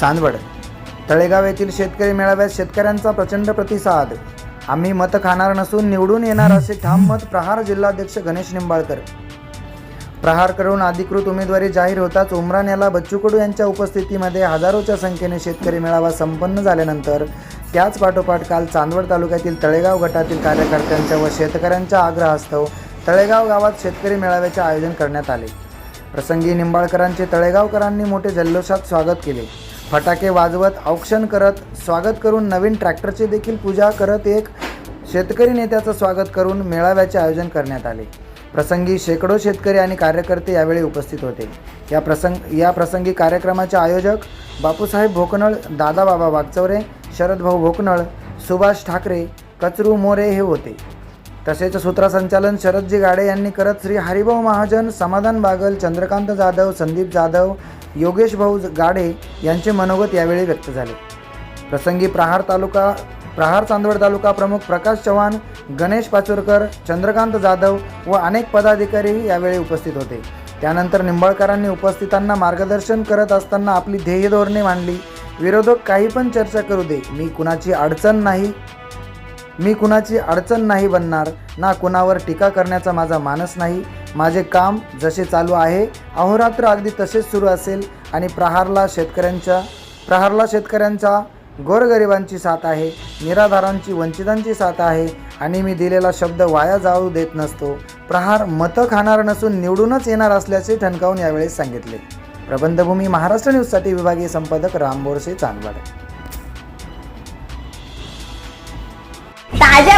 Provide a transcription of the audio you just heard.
चांदवड. तळेगाव येथील शेतकरी मेळाव्यात शेतकऱ्यांचा प्रचंड प्रतिसाद. आम्ही मत खाणार नसून निवडून येणार असे ठाम मत प्रहार जिल्हाध्यक्ष गणेश निंबाळकर. प्रहार करून अधिकृत उमेदवारी जाहीर होताच उमरान याला बच्चू कडू यांच्या उपस्थितीमध्ये हजारोच्या संख्येने शेतकरी मेळावा संपन्न झाल्यानंतर त्याच पाठोपाठ काल चांदवड तालुक्यातील तळेगाव गटातील कार्यकर्त्यांच्या व शेतकऱ्यांच्या आग्रहास्तव तळेगाव गावात शेतकरी मेळाव्याचे आयोजन करण्यात आले. प्रसंगी निंबाळकरांचे तळेगावकरांनी मोठे जल्लोषात स्वागत केले. फटाके वाजवत औक्षण करत स्वागत करून नवीन ट्रॅक्टरची देखील पूजा करत एक शेतकरी नेत्याचं स्वागत करून मेळाव्याचे आयोजन करण्यात आले. प्रसंगी शेकडो शेतकरी आणि कार्यकर्ते यावेळी उपस्थित होते. या प्रसंग या प्रसंगी कार्यक्रमाचे आयोजक बापूसाहेब भोकनळ दादाबाबा वागचौरे शरदभाऊ भोकनळ सुभाष ठाकरे कचरू मोरे हे होते. तसेच सूत्रसंचालन शरदजी गाडे यांनी करत श्री हरिभाऊ महाजन समाधान बागल चंद्रकांत जाधव संदीप जाधव योगेश भाऊ गाडे यांचे मनोगत यावेळी व्यक्त झाले. प्रसंगी प्रहार तालुका प्रहार चांदवड तालुका प्रमुख प्रकाश चव्हाण गणेश पाचोरकर चंद्रकांत जाधव व अनेक पदाधिकारीही यावेळी उपस्थित होते. त्यानंतर निंबाळकरांनी उपस्थितांना मार्गदर्शन करत असताना आपली ध्येय धोरणे मांडली. विरोधक काही पण चर्चा करू दे मी कुणाची अडचण नाही. मी कुणाची अडचण नाही बनणार ना कुणावर टीका करण्याचा माझा मानस नाही. माझे काम जसे चालू आहे अहोरात्र अगदी तसेच सुरू असेल आणि प्रहारला शेतकऱ्यांच्या प्रहारला शेतकऱ्यांचा गोरगरिबांची साथ आहे निराधारांची वंचितांची साथ आहे आणि मी दिलेला शब्द वाया जाऊ देत नसतो. प्रहार मतं खाणार नसून निवडूनच येणार असल्याचे ठणकावून यावेळी सांगितले. प्रबंधभूमी महाराष्ट्र न्यूजसाठी विभागीय संपादक राम बोरसे चांदवड. ताज्या व